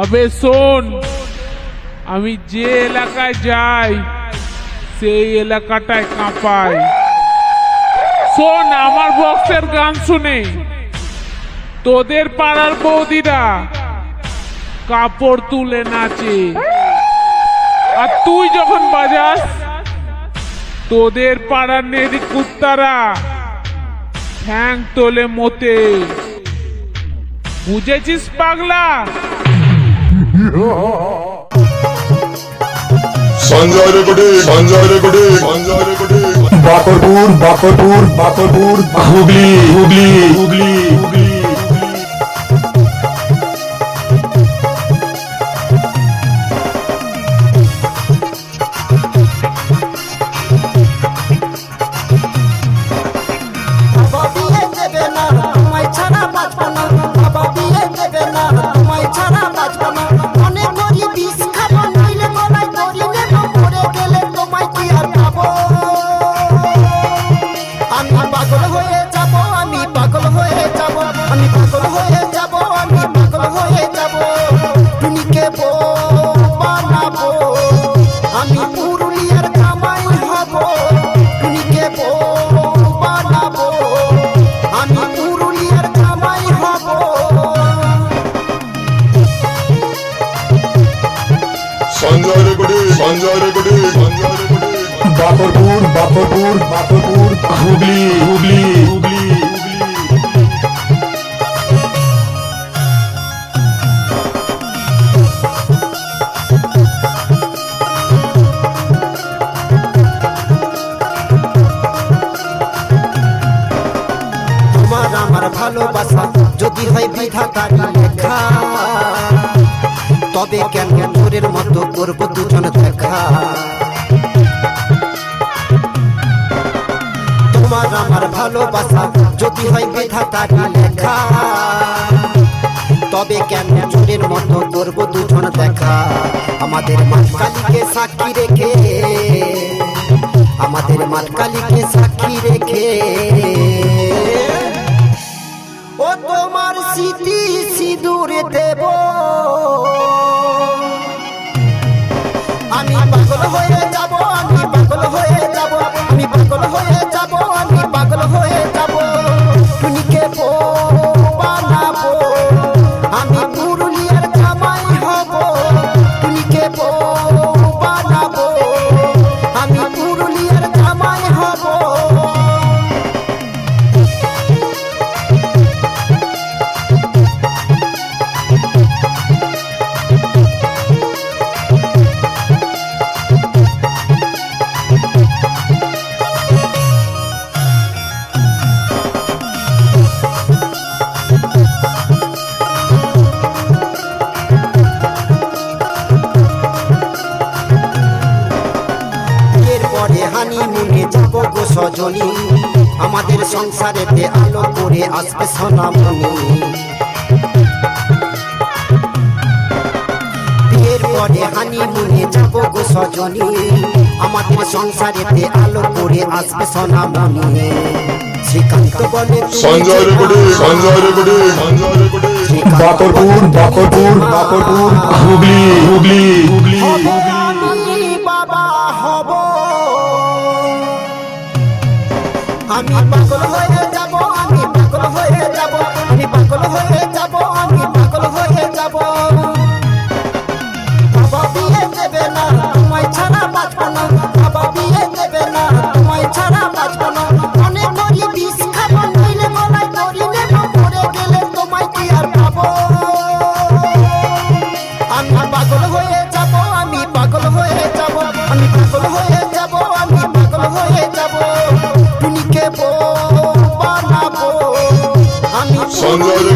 আবে শোন, আমি যে এলাকায় যাই, সেই এলাকাটায় কাঁপাই। শোন, আমার বক্সের গান শুনে। তোদের পাড়ার বৌদিরা কাপড় তুলে নাচে। আর তুই যখন বাজাস, তোদের পাড়ার নেরি কুত্তারা ঠ্যাং তোলে মতে। বুঝেছিস পাগলা? সঞ্জয় রেকর্ডে সঞ্জয় রেকর্ডে সঞ্জয় রেকর্ডে। বাকরপুর বাকরপুর বাকরপুর হুগলি হুগলি হুগলি। বাকরপুর হুগলি হুগলি হুগলি হুগলি। আমার ভালোবাসা যদি হয় বিধাতার লেখা তবে কেন তোরের মতো করব দুজন দেখা। তোমার আমার ভালোবাসা যদি হয় বিধাতার লেখা। তবে কেন চোরের মতো করব দুজন দেখা। আমাদের মাতকালীকে সাক্ষী রেখে, আমাদের মাতকালীকে সাক্ষী রেখে। ও তোমার স্মৃতি সিঁদুর দেব। পাগল হয়ে এরপরে হানিমুনে যাব গো সজনী। আমাদের সংসারেতে আলো করে আসবে সোনামণি। বিয়ের পরে হানিমুনে যাব গো সজনী। আমাদের সংসারেতে আলো করে আসবে সোনামণি। শ্রীকান্ত বলে সঞ্জয় সঞ্জয় বাকরপুর বলে বাকরপুর বাকরপুর হুগলি হুগলি। Bangladesh.